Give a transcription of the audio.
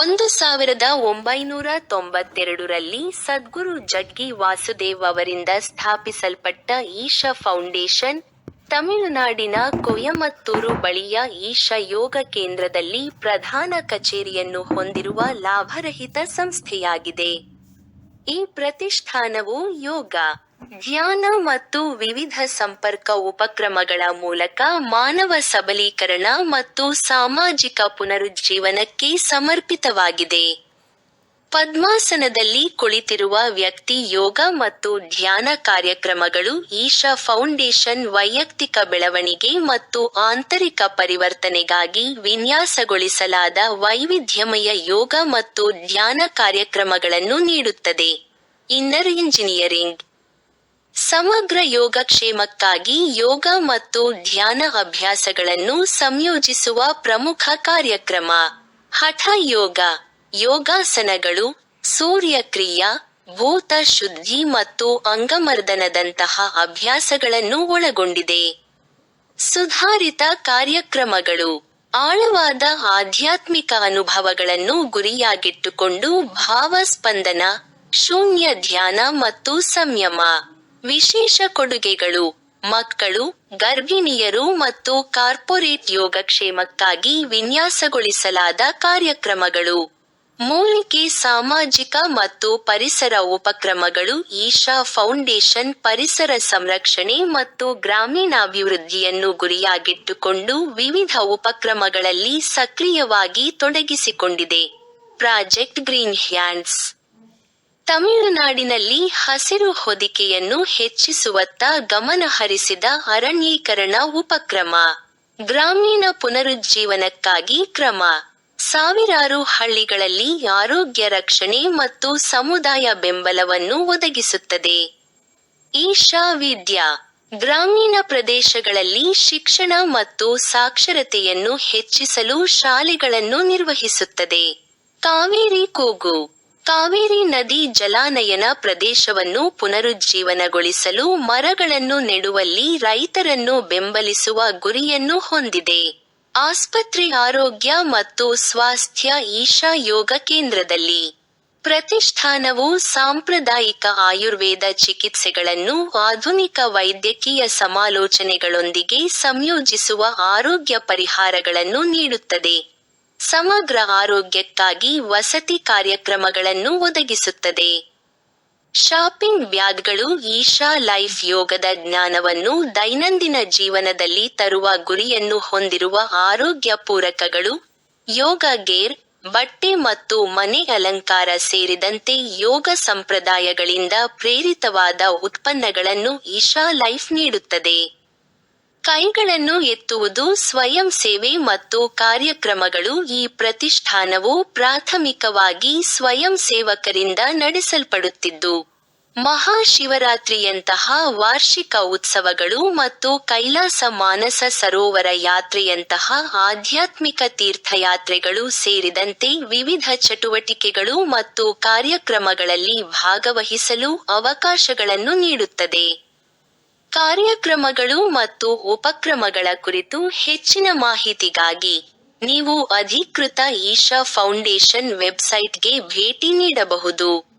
ಒಂದು ಸಾವಿರದ ಒಂಬೈನೂರ ತೊಂಬತ್ತೆರಡರಲ್ಲಿ ಸದ್ಗುರು ಜಗ್ಗಿ ವಾಸುದೇವ್ ಅವರಿಂದ ಸ್ಥಾಪಿಸಲ್ಪಟ್ಟ ಈಶಾ ಫೌಂಡೇಶನ್ ತಮಿಳುನಾಡಿನ ಕೊಯಮತ್ತೂರು ಬಳಿಯ ಈಶಾ ಯೋಗ ಕೇಂದ್ರದಲ್ಲಿ ಪ್ರಧಾನ ಕಚೇರಿಯನ್ನು ಹೊಂದಿರುವ ಲಾಭರಹಿತ ಸಂಸ್ಥೆಯಾಗಿದೆ. ಈ ಪ್ರತಿಷ್ಠಾನವು ಯೋಗ ಧ್ಯಾನ ಮತ್ತು ವಿವಿಧ ಸಂಪರ್ಕ ಉಪಕ್ರಮಗಳ ಮೂಲಕ ಮಾನವ ಸಬಲೀಕರಣ ಮತ್ತು ಸಾಮಾಜಿಕ ಪುನರುಜ್ಜೀವನಕ್ಕೆ ಸಮರ್ಪಿತವಾಗಿದೆ. ಪದ್ಮಾಸನದಲ್ಲಿ ಕುಳಿತಿರುವ ವ್ಯಕ್ತಿ ಯೋಗ ಮತ್ತು ಧ್ಯಾನ ಕಾರ್ಯಕ್ರಮಗಳು ಈಶಾ ಫೌಂಡೇಶನ್ ವೈಯಕ್ತಿಕ ಬೆಳವಣಿಗೆ ಮತ್ತು ಆಂತರಿಕ ಪರಿವರ್ತನೆಗಾಗಿ ವಿನ್ಯಾಸಗೊಳಿಸಲಾದ ವೈವಿಧ್ಯಮಯ ಯೋಗ ಮತ್ತು ಧ್ಯಾನ ಕಾರ್ಯಕ್ರಮಗಳನ್ನು ನೀಡುತ್ತದೆ. Inner engineering. ಸಮಗ್ರ ಯೋಗಕ್ಷೇಮಕ್ಕಾಗಿ ಯೋಗ ಮತ್ತು ಧ್ಯಾನ ಅಭ್ಯಾಸಗಳನ್ನು ಸಂಯೋಜಿಸುವ ಪ್ರಮುಖ ಕಾರ್ಯಕ್ರಮ. ಹಠ ಯೋಗ. ಯೋಗಾಸನಗಳು ಸೂರ್ಯಕ್ರಿಯಾ, ಭೂತ ಶುದ್ಧಿ ಮತ್ತು ಅಂಗಮರ್ದನದಂತಹ ಅಭ್ಯಾಸಗಳನ್ನು ಒಳಗೊಂಡಿದೆ. ಸುಧಾರಿತ ಕಾರ್ಯಕ್ರಮಗಳು. ಆಳವಾದ ಆಧ್ಯಾತ್ಮಿಕ ಅನುಭವಗಳನ್ನು ಗುರಿಯಾಗಿಟ್ಟುಕೊಂಡು ಭಾವಸ್ಪಂದನ, ಶೂನ್ಯ ಧ್ಯಾನ ಮತ್ತು ಸಂಯಮ. ವಿಶೇಷ ಕೊಡುಗೆಗಳು. ಮಕ್ಕಳು, ಗರ್ಭಿಣಿಯರು ಮತ್ತು ಕಾರ್ಪೊರೇಟ್ ಯೋಗಕ್ಷೇಮಕ್ಕಾಗಿ ವಿನ್ಯಾಸಗೊಳಿಸಲಾದ ಕಾರ್ಯಕ್ರಮಗಳು. ಮೂಲಿಕೆ, ಸಾಮಾಜಿಕ ಮತ್ತು ಪರಿಸರ ಉಪಕ್ರಮಗಳು ಈಶಾ ಫೌಂಡೇಶನ್ ಪರಿಸರ ಸಂರಕ್ಷಣೆ ಮತ್ತು ಗ್ರಾಮೀಣಾಭಿವೃದ್ಧಿಯನ್ನು ಗುರಿಯಾಗಿಟ್ಟುಕೊಂಡು ವಿವಿಧ ಉಪಕ್ರಮಗಳಲ್ಲಿ ಸಕ್ರಿಯವಾಗಿ ತೊಡಗಿಸಿಕೊಂಡಿದೆ. ಪ್ರಾಜೆಕ್ಟ್ ಗ್ರೀನ್ ಹ್ಯಾಂಡ್ಸ್ ತಮಿಳುನಾಡಿನಲ್ಲಿ ಹಸಿರು ಹೊದಿಕೆಯನ್ನು ಹೆಚ್ಚಿಸುವತ್ತ ಗಮನಹರಿಸಿದ ಅರಣ್ಯೀಕರಣ ಉಪಕ್ರಮ. ಗ್ರಾಮೀಣ ಪುನರುಜ್ಜೀವನಕ್ಕಾಗಿ ಕ್ರಮ. ಸಾವಿರಾರು ಹಳ್ಳಿಗಳಲ್ಲಿ ಆರೋಗ್ಯ ರಕ್ಷಣೆ ಮತ್ತು ಸಮುದಾಯ ಬೆಂಬಲವನ್ನು ಒದಗಿಸುತ್ತದೆ. ಈಶಾ ವಿದ್ಯಾ ಗ್ರಾಮೀಣ ಪ್ರದೇಶಗಳಲ್ಲಿ ಶಿಕ್ಷಣ ಮತ್ತು ಸಾಕ್ಷರತೆಯನ್ನು ಹೆಚ್ಚಿಸಲು ಶಾಲೆಗಳನ್ನು ನಿರ್ವಹಿಸುತ್ತದೆ. ಕಾವೇರಿ ಕೂಗು. ಕಾವೇರಿ ನದಿ ಜಲಾನಯನ ಪ್ರದೇಶವನ್ನು ಪುನರುಜ್ಜೀವನಗೊಳಿಸಲು ಮರಗಳನ್ನು ನೆಡುವಲ್ಲಿ ರೈತರನ್ನು ಬೆಂಬಲಿಸುವ ಗುರಿಯನ್ನು ಹೊಂದಿದೆ. ಆಸ್ಪತ್ರೆ ಆರೋಗ್ಯ ಮತ್ತು ಸ್ವಾಸ್ಥ್ಯ ಈಶಾ ಯೋಗ ಕೇಂದ್ರದಲ್ಲಿ ಪ್ರತಿಷ್ಠಾನವು ಸಾಂಪ್ರದಾಯಿಕ ಆಯುರ್ವೇದ ಚಿಕಿತ್ಸೆಗಳನ್ನು ಆಧುನಿಕ ವೈದ್ಯಕೀಯ ಸಮಾಲೋಚನೆಗಳೊಂದಿಗೆ ಸಂಯೋಜಿಸುವ ಆರೋಗ್ಯ ಪರಿಹಾರಗಳನ್ನು ನೀಡುತ್ತದೆ. ಸಮಗ್ರ ಆರೋಗ್ಯಕ್ಕಾಗಿ ವಸತಿ ಕಾರ್ಯಕ್ರಮಗಳನ್ನು ಒದಗಿಸುತ್ತದೆ. ಶಾಪಿಂಗ್ ಬ್ಯಾಗ್ಗಳು ಈಶಾ ಲೈಫ್ ಯೋಗದ ಜ್ಞಾನವನ್ನು ದೈನಂದಿನ ಜೀವನದಲ್ಲಿ ತರುವ ಗುರಿಯನ್ನು ಹೊಂದಿರುವ ಆರೋಗ್ಯ ಪೂರಕಗಳು, ಯೋಗ ಗೇರ್, ಬಟ್ಟೆ ಮತ್ತು ಮನೆ ಅಲಂಕಾರ ಸೇರಿದಂತೆ ಯೋಗ ಸಂಪ್ರದಾಯಗಳಿಂದ ಪ್ರೇರಿತವಾದ ಉತ್ಪನ್ನಗಳನ್ನು ಈಶಾ ಲೈಫ್ ನೀಡುತ್ತದೆ. ಕೈಗಳನ್ನು ಎತ್ತುವುದು, ಸ್ವಯಂ ಸೇವೆ ಮತ್ತು ಕಾರ್ಯಕ್ರಮಗಳು ಈ ಪ್ರತಿಷ್ಠಾನವು ಪ್ರಾಥಮಿಕವಾಗಿ ಸ್ವಯಂ ಸೇವಕರಿಂದ ನಡೆಸಲ್ಪಡುತ್ತಿದ್ದು, ಮಹಾಶಿವರಾತ್ರಿಯಂತಹ ವಾರ್ಷಿಕ ಉತ್ಸವಗಳು ಮತ್ತು ಕೈಲಾಸ ಮಾನಸ ಸರೋವರ ಯಾತ್ರೆಯಂತಹ ಆಧ್ಯಾತ್ಮಿಕ ತೀರ್ಥಯಾತ್ರೆಗಳು ಸೇರಿದಂತೆ ವಿವಿಧ ಚಟುವಟಿಕೆಗಳು ಮತ್ತು ಕಾರ್ಯಕ್ರಮಗಳಲ್ಲಿ ಭಾಗವಹಿಸಲು ಅವಕಾಶಗಳನ್ನು ನೀಡುತ್ತದೆ. ಕಾರ್ಯಕ್ರಮಗಳು ಮತ್ತು ಉಪಕ್ರಮಗಳ ಕುರಿತು ಹೆಚ್ಚಿನ ಮಾಹಿತಿಗಾಗಿ ನೀವು ಅಧಿಕೃತ ಈಶಾ ಫೌಂಡೇಶನ್ ವೆಬ್ಸೈಟ್ಗೆ ಭೇಟಿ ನೀಡಬಹುದು.